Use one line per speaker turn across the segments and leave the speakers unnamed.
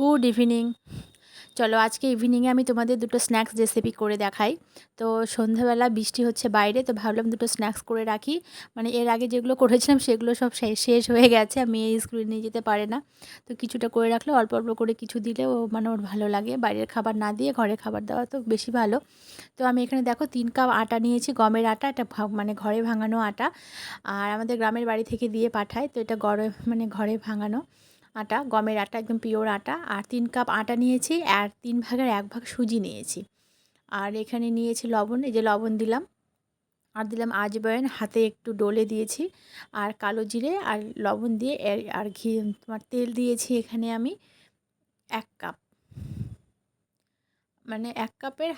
Good evening. চলো, আজকে ইভিনিংয়ে আমি তোমাদের দুটো স্ন্যাক্স রেসিপি করে দেখাই। তো সন্ধ্যাবেলা বৃষ্টি হচ্ছে বাইরে, তো ভাবলাম দুটো স্ন্যাক্স করে রাখি। মানে এর আগে যেগুলো করেছিলাম, সেগুলো সব শেষ হয়ে গেছে। আমি এই স্কুলে নিয়ে যেতে পারে না। তো কিছুটা করে রাখলে, অল্প অল্প করে কিছু দিলে ও মানে ওর ভালো লাগে। বাইরের খাবার না দিয়ে ঘরে খাবার দেওয়া তো বেশি ভালো। তো আমি এখানে দেখো, তিন কাপ আটা নিয়েছি, গমের আটা, এটা মানে ঘরে ভাঙানো আটা। আর আমাদের গ্রামের বাড়ি থেকে দিয়ে পাঠায়, তো এটা গড়ে মানে ঘরে ভাঙানো। আটা, গমের আটা, একদম পিওর আটা, আর তিন কাপ আটা নিয়েছি, আর তিন ভাগের এক ভাগ সুজি নিয়েছি। আর এখানে নিয়েছি লবণ, এই যে লবণ দিলাম। আর দিলাম আজবাইন হাতে একটু ডলে দিয়েছি, আর কালো জিরে, আর লবণ দিয়ে আর ঘি, তোমার তেল দিয়েছি এখানে আমি এক কাপ। মানে এক কাপের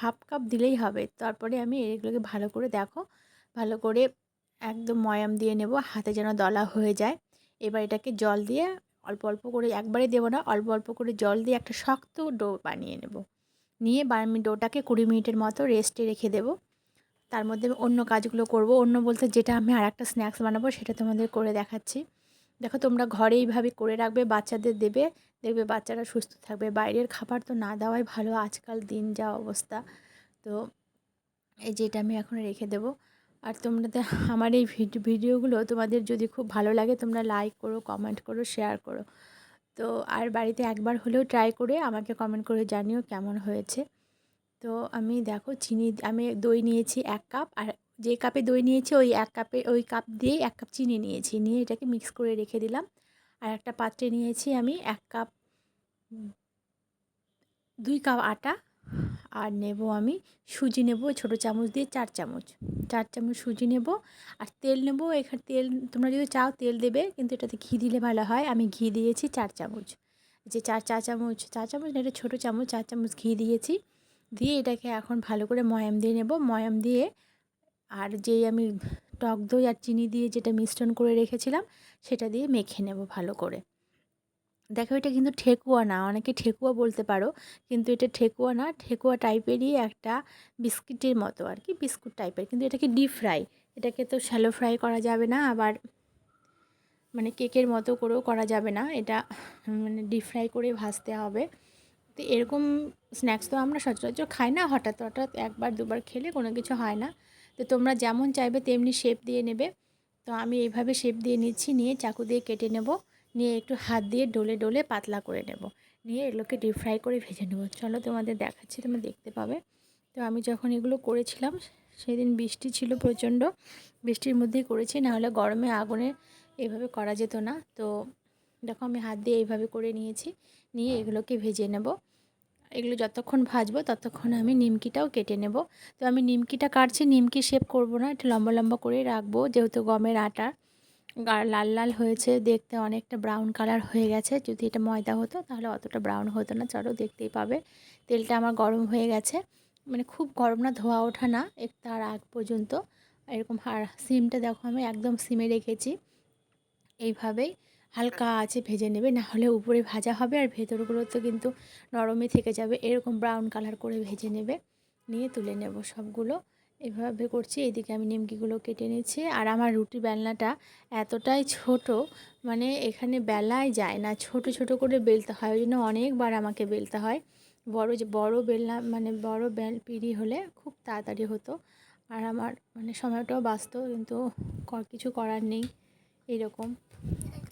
হাফ কাপ দিলেই হবে। তারপরে আমি এগুলোকে ভালো করে দেখো, ভালো করে একদম ময়াম দিয়ে নেব, হাতে যেন দলা হয়ে যায়। এবার এটাকে জল দিয়ে অল্প অল্প করে একবারে দেবো না, অল্প অল্প করে জল দিয়ে একটা শক্ত ডো বানিয়ে নেব। নিয়ে আমি ডোটাকে কুড়ি মিনিটের মতো রেস্টে রেখে দেবো। তার মধ্যে অন্য কাজগুলো করব। অন্য বলতে যেটা আমি আর একটা স্ন্যাক্স বানাবো সেটা তোমাদের করে দেখাচ্ছি। দেখো তোমরা ঘরে এইভাবে করে রাখবে, বাচ্চাদের দেবে, দেখবে বাচ্চারা সুস্থ থাকবে। বাইরের খাবার তো না দেওয়াই ভালো, আজকাল দিন যা অবস্থা। তো এই যেটা আমি এখন রেখে দেবো। আর তোমরা আমার এই ভিডিওগুলো তোমাদের যদি খুব ভালো লাগে, তোমরা লাইক করো কমেন্ট করো শেয়ার করো। তো আর বাড়িতে একবার হলেও ট্রাই করে আমাকে কমেন্ট করে জানিও কেমন হয়েছে। তো আমি দেখো চিনি, আমি দই নিয়েছি এক কাপ আর যে কাপে দই নিয়েছি, ওই এক কাপে ওই কাপ দিয়ে এক কাপ চিনি নিয়েছি। নিয়ে এটাকে মিক্স করে রেখে দিলাম। আর একটা পাত্রে নিয়েছি আমি এক কাপ দুই কাপ আটা আর নেব আমি সুজি নেব ছোটো চামচ দিয়ে চার চামচ। চার চামচ সুজি নেব আর তেল নেব, এখানে তেল, তোমরা যদি চাও তেল দেবে, কিন্তু এটাতে ঘি দিলে ভালো হয়। আমি ঘি দিয়েছি চার চামচ। যে চার চা চামচ চা চামচ না, এটা ছোটো চামচ, চার চামচ ঘি দিয়েছি। দিয়ে এটাকে এখন ভালো করে ময়াম দিয়ে নেব। ময়াম দিয়ে আর যেই আমি টক দই আর চিনি দিয়ে যেটা মিশ্রণ করে রেখেছিলাম, সেটা দিয়ে মেখে নেব ভালো করে। দেখো এটা কিন্তু ঠেকুয়া না, অনেকে ঠেকুয়া বলতে পারো, কিন্তু এটা ঠেকুয়া না, ঠেকুয়া টাইপেরই একটা বিস্কিটের মতো আর কি, বিস্কুট টাইপের কিন্তু এটাকে ডিপ ফ্রাই এটাকে তো শ্যালো ফ্রাই করা যাবে না, আবার মানে কেকের মতো করেও করা যাবে না, এটা মানে ডিপ ফ্রাই করে ভাজতে হবে। তো এরকম স্ন্যাক্স তো আমরা সচরাচর খাই না, হঠাৎ হঠাৎ একবার, দুবার খেলে কোনো কিছু হয় না। তো তোমরা যেমন চাইবে তেমনি শেপ দিয়ে নেবে। তো আমি এইভাবে শেপ দিয়ে নিচ্ছি, নিয়ে চাকু দিয়ে কেটে নেব। নিয়ে একটু হাত দিয়ে ডলে ডলে পাতলা করে নেব। নিয়ে এগুলোকে ডিপ ফ্রাই করে ভেজে নেব। চলো তোমাদের দেখাচ্ছি, তোমরা দেখতে পাবে। তো আমি যখন এগুলো করেছিলাম, সেদিন বৃষ্টি ছিল প্রচণ্ড। বৃষ্টির মধ্যেই করেছি, নাহলে গরমে আগুনে এভাবে করা যেত না। তো দেখো আমি হাত দিয়ে এইভাবে করে নিয়েছি। নিয়ে এগুলোকে ভেজে নেব। এগুলো যতক্ষণ ভাজবো, ততক্ষণ আমি নিমকিটাও কেটে নেব। তো আমি নিমকিটা কাটছি, নিমকি শেপ করব না, একটু লম্বা লম্বা করে রাখব, যেহেতু গমের আটা। লাল লাল হয়েছে, দেখতে অনেকটা ব্রাউন কালার হয়ে গেছে। যদি এটা ময়দা হতো, তাহলে অতটা ব্রাউন হতো না। চলো দেখতেই পাবে। তেলটা আমার গরম হয়ে গেছে। মানে খুব গরম না, ধোয়া ওঠা না, এক তার আগ পর্যন্ত। এরকম আর সিমটা দেখো আমি একদম সিমে রেখেছি। এইভাবেই হালকা আছে ভেজে নেবে, না হলে উপরে ভাজা হবে আর ভেতরগুলো তো কিন্তু নরমই থেকে যাবে। এরকম ব্রাউন কালার করে ভেজে নেবে। নিয়ে তুলে নেব সবগুলো। এভাবে করছি। এদিকে আমি নিমকিগুলো কেটে নিচ্ছি। আর আমার রুটি বেলনাটা এতটাই ছোট মানে এখানে বেলায় যায় না, ছোট ছোট করে বেলতে হয়। ওই জন্য অনেকবার আমাকে বেলতে হয়। বড় যে, বড় বেলনা মানে বড় বেল পিড়ি হলে খুব তাড়াতাড়ি হতো। আর আমার মানে সময়টাও বাঁচত, কিন্তু কিছু করার নেই। এরকম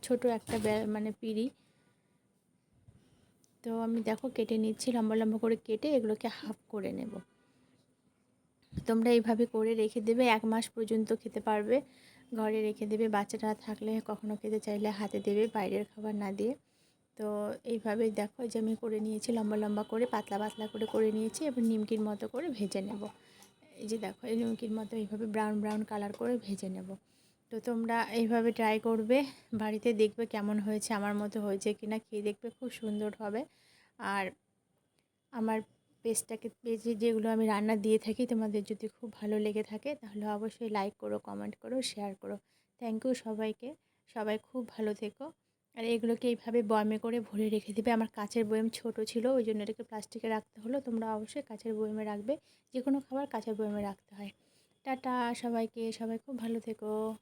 ছোট একটা মানে পিড়ি। তো আমি দেখো কেটে নিচ্ছি, লম্বা লম্বা করে কেটে এগুলোকে হাফ করে নেব। তোমরা এইভাবে করে রেখে দেবে, এক মাস পর্যন্ত খেতে পারবে। ঘরে রেখে দেবে, বাচ্চাটা থাকলে কখনো খেতে চাইলে হাতে দেবে বাইরের খাবার না দিয়ে। তো এইভাবেই দেখো যে আমি করে নিয়েছি, লম্বা লম্বা করে, পাতলা পাতলা করে করে নিয়েছি, এবার নিমকির মতো করে ভেজে নেব। এই যে দেখো, এই নিমকির মতো এইভাবে ব্রাউন ব্রাউন কালার করে ভেজে নেব। তো তোমরা এইভাবে ট্রাই করবে, বাড়িতে দেখবে কেমন হয়েছে, আমার মতো হয়েছে কিনা, খেয়ে দেখবে খুব সুন্দর হবে। আর আমার পেজটাকে, পেজে যেগুলো আমি রান্না দিয়ে থাকি তোমাদের যদি খুব ভালো লেগে থাকে তাহলে অবশ্যই লাইক করো কমেন্ট করো শেয়ার করো। থ্যাংক ইউ সবাইকে। সবাই খুব ভালো থেকো। আর এগুলোকে এইভাবে বয়মে করে ভরে রেখে দেবে। আমার কাছের বয়ম ছোট ছিল, ওই জন্য এটাকে প্লাস্টিকে রাখতে হলো। তোমরা অবশ্যই কাছের বয়মে রাখবে। যে কোনো খাবার কাছের বয়মে রাখতে হয়। টাটা সবাইকে। সবাই খুব ভালো থেকো।